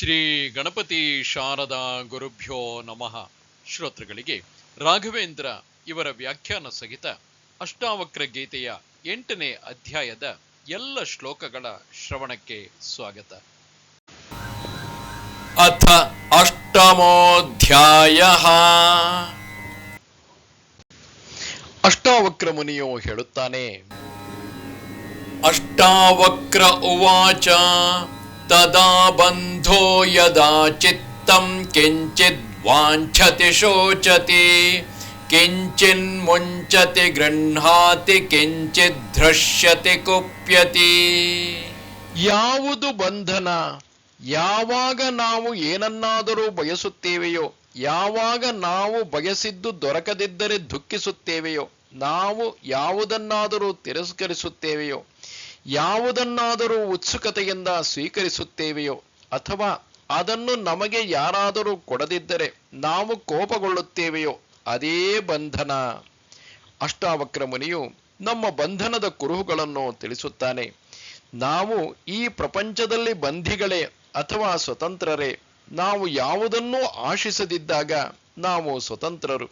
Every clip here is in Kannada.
ಶ್ರೀ ಗಣಪತಿ ಶಾರದಾ ಗುರುಭ್ಯೋ ನಮಃ. ಶ್ರೋತೃಗಳಿಗೆ ರಾಘವೇಂದ್ರ ಇವರ ವ್ಯಾಖ್ಯಾನ ಸಹಿತ ಅಷ್ಟಾವಕ್ರ ಗೀತೆಯ ಎಂಟನೇ ಅಧ್ಯಾಯದ ಎಲ್ಲ ಶ್ಲೋಕಗಳ ಶ್ರವಣಕ್ಕೆ ಸ್ವಾಗತ. ಅಥ ಅಷ್ಟಮೋಧ್ಯಾಯ. ಅಷ್ಟಾವಕ್ರ ಮುನಿಯು ಹೇಳುತ್ತಾನೆ ಅಷ್ಟಾವಕ್ರ ಉವಾಚ ತದಾ ಬಂಧೋ ಯದಾ ಚಿತ್ತಂ ಕಿಂಚಿತ್ ವಾಂಛತಿ ಶೋಚತಿ ಕಿಂಚಿನ್ ಮುಂಚತಿ ಗೃಹಾತಿ ಕಿಂಚಿತ್ ಧೃಶ್ಯತಿ ಕುಪ್ಯತಿ ಯಾವುದು ಬಂಧನ? ಯಾವಾಗ ನಾವು ಏನನ್ನಾದರೂ ಬಯಸುತ್ತೇವೆಯೋ, ಯಾವಾಗ ನಾವು ಬಯಸಿದ್ದು ದೊರಕದಿದ್ದರೆ ದುಃಖಿಸುತ್ತೇವೆಯೋ, ನಾವು ಯಾವುದನ್ನಾದರೂ ತಿರಸ್ಕರಿಸುತ್ತೇವೆಯೋ ಯಾವುದನ್ನಾದರೂ ಉತ್ಸುಕತೆಯಿಂದ ಸ್ವೀಕರಿಸುತ್ತೇವೆಯೋ ಅಥವಾ ಅದನ್ನು ನಮಗೆ ಯಾರಾದರೂ ಕೊಡದಿದ್ದರೆ ನಾವು ಕೋಪಗೊಳ್ಳುತ್ತೇವೆಯೋ ಅದೇ ಬಂಧನ. ಅಷ್ಟಾವಕ್ರ ಮುನಿಯು ನಮ್ಮ ಬಂಧನದ ಕುರುಹುಗಳನ್ನು ತಿಳಿಸುತ್ತಾನೆ. ನಾವು ಈ ಪ್ರಪಂಚದಲ್ಲಿ ಬಂಧಿಗಳೇ ಅಥವಾ ಸ್ವತಂತ್ರರೇ, ನಾವು ಯಾವುದನ್ನೂ ಆಶಿಸದಿದ್ದಾಗ ನಾವು ಸ್ವತಂತ್ರರು.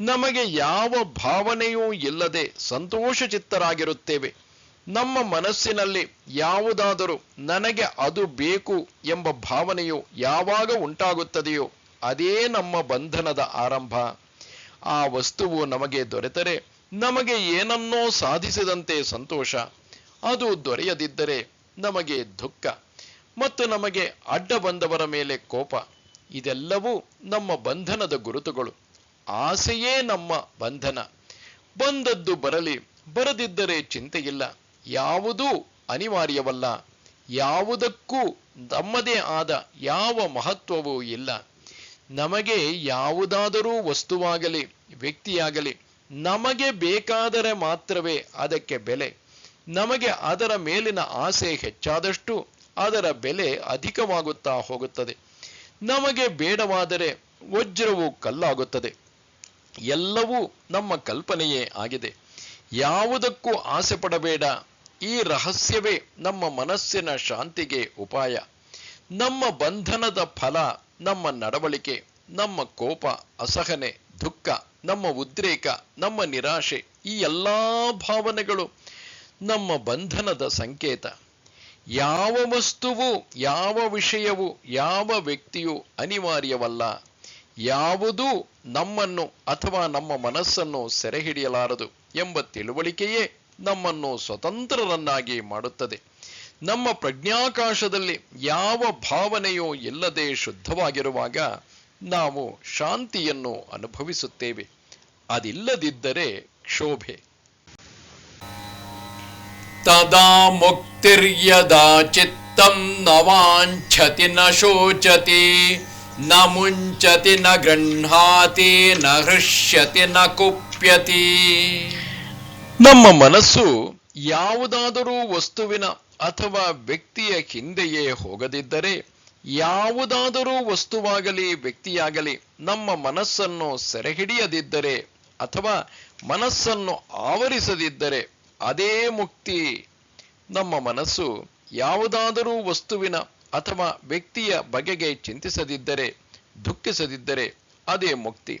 ನಮಗೆ ಯಾವ ಭಾವನೆಯೂ ಇಲ್ಲದೆ ಸಂತೋಷಚಿತ್ತರಾಗಿರುತ್ತೇವೆ. ನಮ್ಮ ಮನಸ್ಸಿನಲ್ಲಿ ಯಾವುದಾದರೂ ನನಗೆ ಅದು ಬೇಕು ಎಂಬ ಭಾವನೆಯು ಯಾವಾಗ ಉಂಟಾಗುತ್ತದೆಯೋ ಅದೇ ನಮ್ಮ ಬಂಧನದ ಆರಂಭ. ಆ ವಸ್ತುವು ನಮಗೆ ದೊರೆತರೆ, ನಮಗೆ ಏನನ್ನೋ ಸಾಧಿಸಿದಂತೆ ಸಂತೋಷ. ಅದು ದೊರೆಯದಿದ್ದರೆ ನಮಗೆ ದುಃಖ ಮತ್ತು ನಮಗೆ ಅಡ್ಡ ಬಂದವರ ಮೇಲೆ ಕೋಪ. ಇದೆಲ್ಲವೂ ನಮ್ಮ ಬಂಧನದ ಗುರುತುಗಳು. ಆಸೆಯೇ ನಮ್ಮ ಬಂಧನ. ಬಂದದ್ದು ಬರಲಿ, ಬರದಿದ್ದರೆ ಚಿಂತೆಯಿಲ್ಲ. ಯಾವುದೂ ಅನಿವಾರ್ಯವಲ್ಲ. ಯಾವುದಕ್ಕೂ ನಮ್ಮದೇ ಆದ ಯಾವ ಮಹತ್ವವೂ ಇಲ್ಲ. ನಮಗೆ ಯಾವುದಾದರೂ ವಸ್ತುವಾಗಲಿ, ವ್ಯಕ್ತಿಯಾಗಲಿ, ನಮಗೆ ಬೇಕಾದರೆ ಮಾತ್ರವೇ ಅದಕ್ಕೆ ಬೆಲೆ. ನಮಗೆ ಅದರ ಮೇಲಿನ ಆಸೆ ಹೆಚ್ಚಾದಷ್ಟು ಅದರ ಬೆಲೆ ಅಧಿಕವಾಗುತ್ತಾ ಹೋಗುತ್ತದೆ. ನಮಗೆ ಬೇಡವಾದರೆ ವಜ್ರವು ಕಲ್ಲಾಗುತ್ತದೆ. ಎಲ್ಲವೂ ನಮ್ಮ ಕಲ್ಪನೆಯೇ ಆಗಿದೆ. ಯಾವುದಕ್ಕೂ ಆಸೆ ಪಡಬೇಡ ಈ ರಹಸ್ಯವೇ ನಮ್ಮ ಮನಸ್ಸಿನ ಶಾಂತಿಗೆ ಉಪಾಯ. ನಮ್ಮ ಬಂಧನದ ಫಲ, ನಮ್ಮ ನಡವಳಿಕೆ, ನಮ್ಮ ಕೋಪ, ಅಸಹನೆ, ದುಃಖ, ನಮ್ಮ ಉದ್ರೇಕ, ನಮ್ಮ ನಿರಾಶೆ, ಈ ಎಲ್ಲ ಭಾವನೆಗಳು ನಮ್ಮ ಬಂಧನದ ಸಂಕೇತ. ಯಾವ ವಸ್ತುವು, ಯಾವ ವಿಷಯವು, ಯಾವ ವ್ಯಕ್ತಿಯು ಅನಿವಾರ್ಯವಲ್ಲ. ಯಾವುದೂ ನಮ್ಮನ್ನು ಅಥವಾ ನಮ್ಮ ಮನಸ್ಸನ್ನು ಸೆರೆಹಿಡಿಯಲಾರದು ಎಂಬ ತಿಳುವಳಿಕೆಯೇ ನಮ್ಮನ್ನು ಸ್ವತಂತ್ರರನ್ನಾಗಿ ಮಾಡುತ್ತದೆ. ನಮ್ಮ ಪ್ರಜ್ಞಾಕಾಶದಲ್ಲಿ ಯಾವ ಭಾವನೆಯೂ ಇಲ್ಲದೆ ಶುದ್ಧವಾಗಿರುವಾಗ ನಾವು ಶಾಂತಿಯನ್ನು ಅನುಭವಿಸುತ್ತೇವೆ. ಅದಿಲ್ಲದಿದ್ದರೆ ಕ್ಷೋಭೆ. ತದಾ ಮುಕ್ತಿರ್ಯದಾ ಚಿತ್ತಂ ನ ನ ಶೋಚತಿ, ನ ಮುಂಚತಿ ನ ಗೃಹಾತಿ ನ ಹೃಷ್ಯತಿ ನ ಕುಪ್ಯತಿ. ನಮ್ಮ ಮನಸ್ಸು ಯಾವುದಾದರೂ ವಸ್ತುವಿನ ಅಥವಾ ವ್ಯಕ್ತಿಯ ಹಿಂದೆಯೇ ಹೋಗದಿದ್ದರೆ, ಯಾವುದಾದರೂ ವಸ್ತುವಾಗಲಿ, ವ್ಯಕ್ತಿಯಾಗಲಿ, ನಮ್ಮ ಮನಸ್ಸನ್ನು ಸೆರೆಹಿಡಿಯದಿದ್ದರೆ ಅಥವಾ ಮನಸ್ಸನ್ನು ಆವರಿಸದಿದ್ದರೆ ಅದೇ ಮುಕ್ತಿ. ನಮ್ಮ ಮನಸ್ಸು ಯಾವುದಾದರೂ ವಸ್ತುವಿನ ಅಥವಾ ವ್ಯಕ್ತಿಯ ಬಗೆಗೆ ಚಿಂತಿಸದಿದ್ದರೆ, ದುಃಖಿಸದಿದ್ದರೆ ಅದೇ ಮುಕ್ತಿ.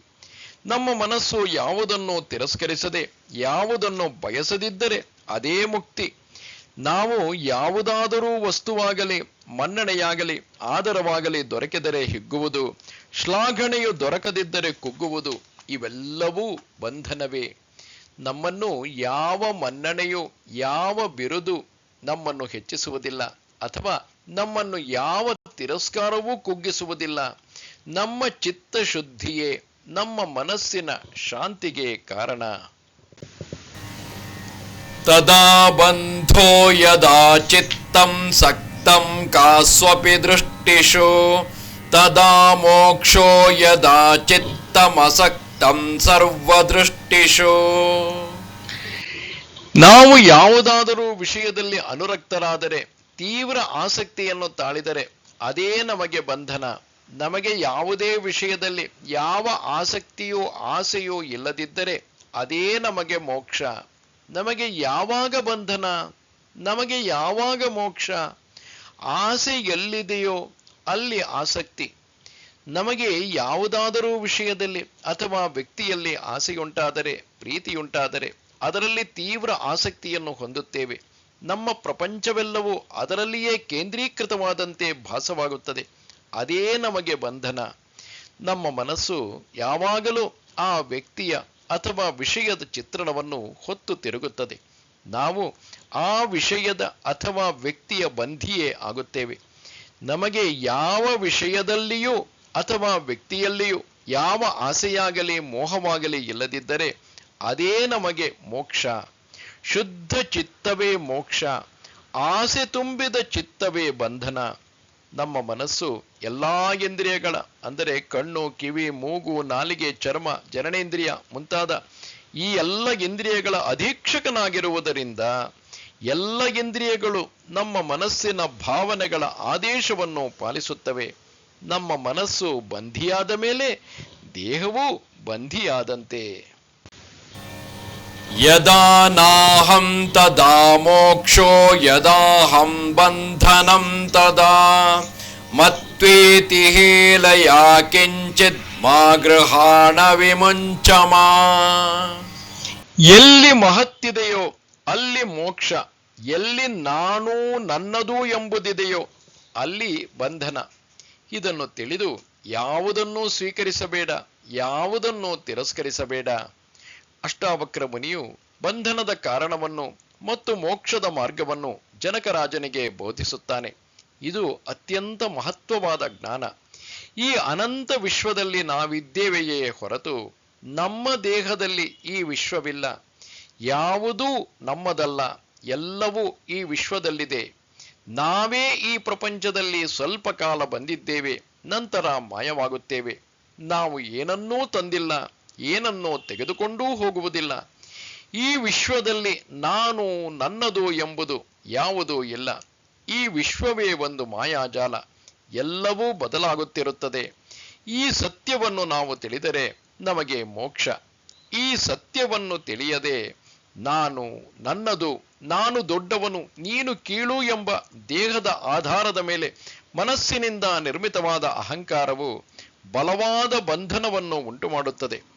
ನಮ್ಮ ಮನಸ್ಸು ಯಾವುದನ್ನು ತಿರಸ್ಕರಿಸದೆ, ಯಾವುದನ್ನು ಬಯಸದಿದ್ದರೆ ಅದೇ ಮುಕ್ತಿ. ನಾವು ಯಾವುದಾದರೂ ವಸ್ತುವಾಗಲಿ, ಮನ್ನಣೆಯಾಗಲಿ, ಆದರವಾಗಲಿ ದೊರಕಿದರೆ ಹಿಗ್ಗುವುದು, ಶ್ಲಾಘನೆಯು ದೊರಕದಿದ್ದರೆ ಕುಗ್ಗುವುದು, ಇವೆಲ್ಲವೂ ಬಂಧನವೇ. ನಮ್ಮನ್ನು ಯಾವ ಮನ್ನಣೆಯು, ಯಾವ ಬಿರುದು ನಮ್ಮನ್ನು ಹೆಚ್ಚಿಸುವುದಿಲ್ಲ, ಅಥವಾ ನಮ್ಮನ್ನು ಯಾವ ತಿರಸ್ಕಾರವೂ ಕುಗ್ಗಿಸುವುದಿಲ್ಲ. ನಮ್ಮ ಚಿತ್ತಶುದ್ಧಿಯೇ ನಮ್ಮ ಮನಸ್ಸಿನ ಶಾಂತಿಗೆ ಕಾರಣ. ತದಾ ಬಂಧೋ ಯದಾ ಚಿತ್ತಂ ಸಕ್ತಂ ಕಾಸ್ವಪಿ ದೃಷ್ಟಿಷು. ತದಾ ಮೋಕ್ಷೋ ಯದಾ ಚಿತ್ತಮಸಕ್ತಂ ಸರ್ವದೃಷ್ಟಿಷು. ನಾವು ಯಾವುದಾದರೂ ವಿಷಯದಲ್ಲಿ ಅನುರಕ್ತರಾದರೆ ತೀವ್ರ ಆಸಕ್ತಿಯನ್ನು ತಾಳಿದರೆ ಅದೇ ನಮಗೆ ಬಂಧನ. ನಮಗೆ ಯಾವುದೇ ವಿಷಯದಲ್ಲಿ ಯಾವ ಆಸಕ್ತಿಯೋ ಆಸೆಯೋ ಇಲ್ಲದಿದ್ದರೆ ಅದೇ ನಮಗೆ ಮೋಕ್ಷ. ನಮಗೆ ಯಾವಾಗ ಬಂಧನ? ನಮಗೆ ಯಾವಾಗ ಮೋಕ್ಷ? ಆಸೆ ಎಲ್ಲಿದೆಯೋ ಅಲ್ಲಿ ಆಸಕ್ತಿ. ನಮಗೆ ಯಾವುದಾದರೂ ವಿಷಯದಲ್ಲಿ ಅಥವಾ ವ್ಯಕ್ತಿಯಲ್ಲಿ ಆಸೆಯುಂಟಾದರೆ, ಪ್ರೀತಿಯುಂಟಾದರೆ ಅದರಲ್ಲಿ ತೀವ್ರ ಆಸಕ್ತಿಯನ್ನು ಹೊಂದುತ್ತೇವೆ. ನಮ್ಮ ಪ್ರಪಂಚವೆಲ್ಲವೂ ಅದರಲ್ಲಿಯೇ ಕೇಂದ್ರೀಕೃತವಾದಂತೆ ಭಾಸವಾಗುತ್ತದೆ. ಅದೇ ನಮಗೆ ಬಂಧನ. ನಮ್ಮ ಮನಸ್ಸು ಯಾವಾಗಲೂ ಆ ವ್ಯಕ್ತಿಯ ಅಥವಾ ವಿಷಯದ ಚಿತ್ರಣವನ್ನು ಹೊತ್ತು ತಿರುಗುತ್ತದೆ. ನಾವು ಆ ವಿಷಯದ ಅಥವಾ ವ್ಯಕ್ತಿಯ ಬಂಧಿಯೇ ಆಗುತ್ತೇವೆ. ನಮಗೆ ಯಾವ ವಿಷಯದಲ್ಲಿಯೂ ಅಥವಾ ವ್ಯಕ್ತಿಯಲ್ಲಿಯೂ ಯಾವ ಆಸೆಯಾಗಲಿ ಮೋಹವಾಗಲಿ ಇಲ್ಲದಿದ್ದರೆ ಅದೇ ನಮಗೆ ಮೋಕ್ಷ. ಶುದ್ಧ ಚಿತ್ತವೇ ಮೋಕ್ಷ. ಆಸೆ ತುಂಬಿದ ಚಿತ್ತವೇ ಬಂಧನ. ನಮ್ಮ ಮನಸ್ಸು ಎಲ್ಲಾ ಇಂದ್ರಿಯಗಳ, ಅಂದರೆ ಕಣ್ಣು, ಕಿವಿ, ಮೂಗು, ನಾಲಿಗೆ, ಚರ್ಮ, ಜನನೇಂದ್ರಿಯ ಮುಂತಾದ ಈ ಎಲ್ಲ ಇಂದ್ರಿಯಗಳ ಅಧೀಕ್ಷಕನಾಗಿರುವುದರಿಂದ ಎಲ್ಲ ಇಂದ್ರಿಯಗಳು ನಮ್ಮ ಮನಸ್ಸಿನ ಭಾವನೆಗಳ ಆದೇಶವನ್ನು ಪಾಲಿಸುತ್ತವೆ. ನಮ್ಮ ಮನಸ್ಸು ಬಂಧಿಯಾದ ಮೇಲೆ ದೇಹವೂ ಬಂಧಿಯಾದಂತೆ. ಯದಾ ತದಾ ಮೋಕ್ಷೋ ಯದಾಹಂ ಬಂಧನಂ ತದಾ ಮತ್ವೇತಿ ಹೇಲಯಾ ಕಿಂಚಿತ್ ಮಾ ಗೃಹಾಣ ವಿಮುಂಚಮ ಎಲ್ಲಿ ಮಹತ್ತಿದೆಯೋ, ಅಲ್ಲಿ ಮೋಕ್ಷ, ಎಲ್ಲಿ ನಾನು ನನ್ನದು ಎಂಬುದಿದೆಯೋ, ಅಲ್ಲಿ ಬಂಧನ. ಇದನ್ನು ತಿಳಿದು ಯಾವುದನ್ನೂ ಸ್ವೀಕರಿಸಬೇಡ, ಯಾವುದನ್ನು ತಿರಸ್ಕರಿಸಬೇಡ. ಅಷ್ಟಾವಕ್ರ ಮುನಿಯು ಬಂಧನದ ಕಾರಣವನ್ನು ಮತ್ತು ಮೋಕ್ಷದ ಮಾರ್ಗವನ್ನು ಜನಕರಾಜನಿಗೆ ಬೋಧಿಸುತ್ತಾನೆ. ಇದು ಅತ್ಯಂತ ಮಹತ್ವವಾದ ಜ್ಞಾನ. ಈ ಅನಂತ ವಿಶ್ವದಲ್ಲಿ ನಾವಿದ್ದೇವೆಯೇ ಹೊರತು ನಮ್ಮ ದೇಹದಲ್ಲಿ ಈ ವಿಶ್ವವಿಲ್ಲ. ಯಾವುದೂ ನಮ್ಮದಲ್ಲ, ಎಲ್ಲವೂ ಈ ವಿಶ್ವದಲ್ಲಿದೆ. ನಾವೇ ಈ ಪ್ರಪಂಚದಲ್ಲಿ ಸ್ವಲ್ಪ ಕಾಲ ಬಂದಿದ್ದೇವೆ, ನಂತರ ಮಾಯವಾಗುತ್ತೇವೆ. ನಾವು ಏನನ್ನೂ ತಂದಿಲ್ಲ ಏನನ್ನೂ ತೆಗೆದುಕೊಂಡೂ ಹೋಗುವುದಿಲ್ಲ. ಈ ವಿಶ್ವದಲ್ಲಿ ನಾನು ನನ್ನದು ಎಂಬುದು ಯಾವುದೂ ಇಲ್ಲ. ಈ ವಿಶ್ವವೇ ಒಂದು ಮಾಯಾಜಾಲ. ಎಲ್ಲವೂ ಬದಲಾಗುತ್ತಿರುತ್ತದೆ. ಈ ಸತ್ಯವನ್ನು ನಾವು ತಿಳಿದರೆ ನಮಗೆ ಮೋಕ್ಷ. ಈ ಸತ್ಯವನ್ನು ತಿಳಿಯದೆ ನಾನು ನನ್ನದು, ನಾನು ದೊಡ್ಡವನು, ನೀನು ಕೀಳು ಎಂಬ ದೇಹದ ಆಧಾರದ ಮೇಲೆ ಮನಸ್ಸಿನಿಂದ ನಿರ್ಮಿತವಾದ ಅಹಂಕಾರವು ಬಲವಾದ ಬಂಧನವನ್ನು ಉಂಟು ಮಾಡುತ್ತದೆ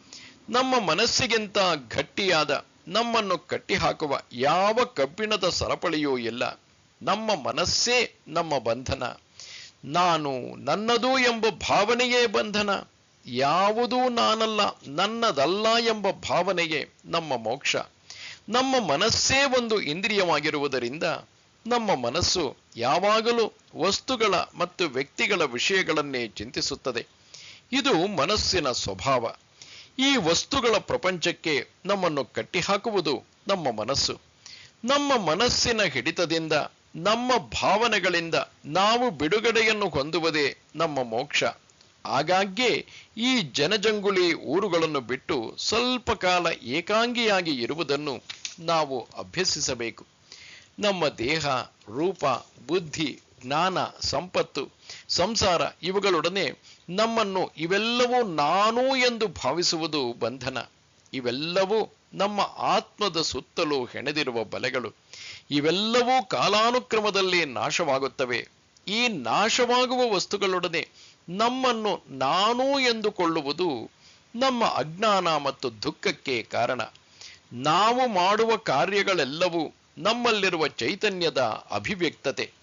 ನಮ್ಮ ಮನಸ್ಸಿಗಿಂತ ಗಟ್ಟಿಯಾದ, ನಮ್ಮನ್ನು ಕಟ್ಟಿಹಾಕುವ ಯಾವ ಕಬ್ಬಿಣದ ಸರಪಳಿಯೂ ಇಲ್ಲ. ನಮ್ಮ ಮನಸ್ಸೇ ನಮ್ಮ ಬಂಧನ. ನಾನು ನನ್ನದು ಎಂಬ ಭಾವನೆಯೇ ಬಂಧನ. ಯಾವುದೂ ನಾನಲ್ಲ, ನನ್ನದಲ್ಲ ಎಂಬ ಭಾವನೆಯೇ ನಮ್ಮ ಮೋಕ್ಷ. ನಮ್ಮ ಮನಸ್ಸೇ ಒಂದು ಇಂದ್ರಿಯವಾಗಿರುವುದರಿಂದ ನಮ್ಮ ಮನಸ್ಸು ಯಾವಾಗಲೂ ವಸ್ತುಗಳ ಮತ್ತು ವ್ಯಕ್ತಿಗಳ ವಿಷಯಗಳನ್ನೇ ಚಿಂತಿಸುತ್ತದೆ. ಇದು ಮನಸ್ಸಿನ ಸ್ವಭಾವ. ಈ ವಸ್ತುಗಳ ಪ್ರಪಂಚಕ್ಕೆ ನಮ್ಮನ್ನು ಕಟ್ಟಿಹಾಕುವುದು ನಮ್ಮ ಮನಸ್ಸು. ನಮ್ಮ ಮನಸ್ಸಿನ ಹಿಡಿತದಿಂದ, ನಮ್ಮ ಭಾವನೆಗಳಿಂದ ನಾವು ಬಿಡುಗಡೆಯನ್ನು ಹೊಂದುವುದೇ ನಮ್ಮ ಮೋಕ್ಷ. ಆಗಾಗ್ಗೆ ಈ ಜನಜಂಗುಳಿ ಊರುಗಳನ್ನು ಬಿಟ್ಟು ಸ್ವಲ್ಪ ಕಾಲ ಏಕಾಂಗಿಯಾಗಿ ಇರುವುದನ್ನು ನಾವು ಅಭ್ಯಸಿಸಬೇಕು. ನಮ್ಮ ದೇಹ, ರೂಪ, ಬುದ್ಧಿ ಜ್ಞಾನ, ಸಂಪತ್ತು, ಸಂಸಾರ ಇವುಗಳೊಡನೆ ನಮ್ಮನ್ನು ಇವೆಲ್ಲವೂ ನಾನು ಎಂದು ಭಾವಿಸುವುದು ಬಂಧನ. ಇವೆಲ್ಲವೂ ನಮ್ಮ ಆತ್ಮದ ಸುತ್ತಲೂ ಹೆಣೆದಿರುವ ಬಲೆಗಳು. ಇವೆಲ್ಲವೂ ಕಾಲಾನುಕ್ರಮದಲ್ಲಿ ನಾಶವಾಗುತ್ತವೆ. ಈ ನಾಶವಾಗುವ ವಸ್ತುಗಳೊಡನೆ ನಮ್ಮನ್ನು ನಾನು ಎಂದುಕೊಳ್ಳುವುದು ನಮ್ಮ ಅಜ್ಞಾನ ಮತ್ತು ದುಃಖಕ್ಕೆ ಕಾರಣ. ನಾವು ಮಾಡುವ ಕಾರ್ಯಗಳೆಲ್ಲವೂ ನಮ್ಮಲ್ಲಿರುವ ಚೈತನ್ಯದ ಅಭಿವ್ಯಕ್ತತೆ.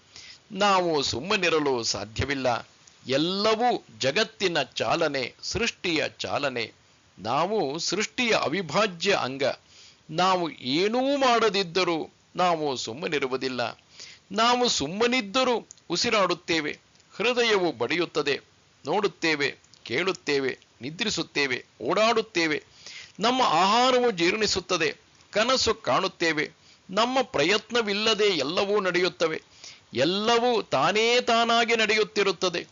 ನಾವು ಸುಮ್ಮನಿರಲು ಸಾಧ್ಯವಿಲ್ಲ. ಎಲ್ಲವೂ ಜಗತ್ತಿನ ಚಾಲನೆ, ಸೃಷ್ಟಿಯ ಚಾಲನೆ. ನಾವು ಸೃಷ್ಟಿಯ ಅವಿಭಾಜ್ಯ ಅಂಗ. ನಾವು ಏನೂ ಮಾಡದಿದ್ದರೂ ನಾವು ಸುಮ್ಮನಿರುವುದಿಲ್ಲ. ನಾವು ಸುಮ್ಮನಿದ್ದರೂ ಉಸಿರಾಡುತ್ತೇವೆ, ಹೃದಯವು ಬಡಿಯುತ್ತದೆ. ನೋಡುತ್ತೇವೆ, ಕೇಳುತ್ತೇವೆ, ನಿದ್ರಿಸುತ್ತೇವೆ, ಓಡಾಡುತ್ತೇವೆ. ನಮ್ಮ ಆಹಾರವು ಜೀರ್ಣಿಸುತ್ತದೆ, ಕನಸು ಕಾಣುತ್ತೇವೆ. ನಮ್ಮ ಪ್ರಯತ್ನವಿಲ್ಲದೆ ಎಲ್ಲವೂ ನಡೆಯುತ್ತವೆ. ಎಲ್ಲವೂ ತಾನೇ ತಾನಾಗಿ ನಡೆಯುತ್ತಿರುತ್ತದೆ.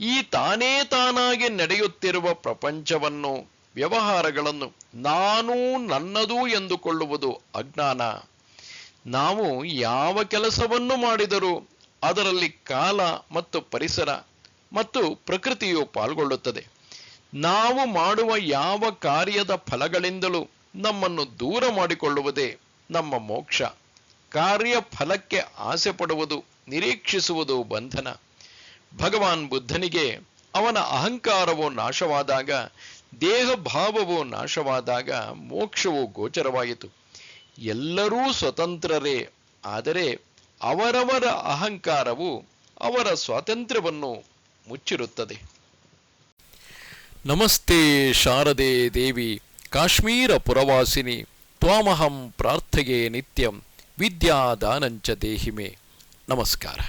ಈ ತಾನೇ ತಾನಾಗಿ ನಡೆಯುತ್ತಿರುವ ಪ್ರಪಂಚವನ್ನು, ವ್ಯವಹಾರಗಳನ್ನು ನಾನು ನನ್ನದು ಎಂದುಕೊಳ್ಳುವುದು ಅಜ್ಞಾನ. ನಾವು ಯಾವ ಕೆಲಸವನ್ನು ಮಾಡಿದರೂ ಅದರಲ್ಲಿ ಕಾಲ ಮತ್ತು ಪರಿಸರ ಮತ್ತು ಪ್ರಕೃತಿಯು ಪಾಲ್ಗೊಳ್ಳುತ್ತದೆ. ನಾವು ಮಾಡುವ ಯಾವ ಕಾರ್ಯದ ಫಲಗಳಿಂದಲೂ ನಮ್ಮನ್ನು ದೂರ ಮಾಡಿಕೊಳ್ಳುವುದೇ ನಮ್ಮ ಮೋಕ್ಷ. ಕಾರ್ಯ ಫಲಕ್ಕೆ ಆಸೆ ಪಡುವುದು ನಿರೀಕ್ಷಿಸುವುದು ಬಂಧನ. ಭಗವಾನ್ ಬುದ್ಧನಿಗೆ ಅವನ ಅಹಂಕಾರವು ನಾಶವಾದಾಗ ದೇಹ ಭಾವವು ನಾಶವಾದಾಗ ಮೋಕ್ಷವು ಗೋಚರವಾಯಿತು. ಎಲ್ಲರೂ ಸ್ವತಂತ್ರರೇ, ಆದರೆ ಅವರವರ ಅಹಂಕಾರವು ಅವರ ಸ್ವಾತಂತ್ರ್ಯವನ್ನು ಮುಚ್ಚಿರುತ್ತದೆ. ನಮಸ್ತೆ ಶಾರದೆ ದೇವಿ, ಕಾಶ್ಮೀರ ಪುರವಾಸಿನಿ, ತ್ವಾಮಹಂ ಪ್ರಾರ್ಥೆಯೇ ನಿತ್ಯಂ, ವಿದ್ಯಾದಾನಂಚ ದೇಹಿಮೆ. नमस्कार